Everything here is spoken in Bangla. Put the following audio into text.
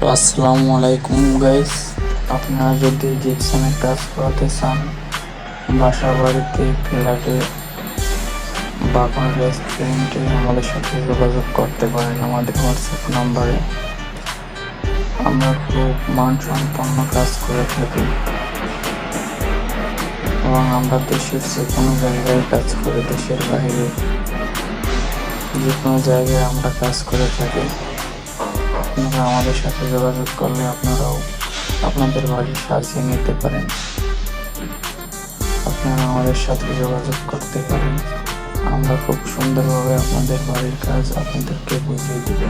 তো আসসালামু আলাইকুম গাইস আপনারা যদি জিপসামে কাজ করাতে চান, বাসা বাড়িতে ফ্ল্যাটে বা কোনো রেস্টুরেন্টে আমাদের সাথে যোগাযোগ করতে পারেন, আমাদের হোয়াটসঅ্যাপ নাম্বারে আমরা খুব মানসম্পন্ন কাজ করে থাকি। এবং আমরা দেশের যে কোনো জায়গায় কাজ করে, দেশের বাইরে যে কোনো জায়গায় আমরা কাজ করে থাকি। আপনারা আমাদের সাথে যোগাযোগ করলে আপনারাও আপনাদের বাড়ির সাজিয়ে নিতে পারেন। আপনারা আমাদের সাথে যোগাযোগ করতে পারেন। আমরা খুব সুন্দরভাবে আপনাদের বাড়ির কাজ আপনাদেরকে বুঝিয়ে দেব।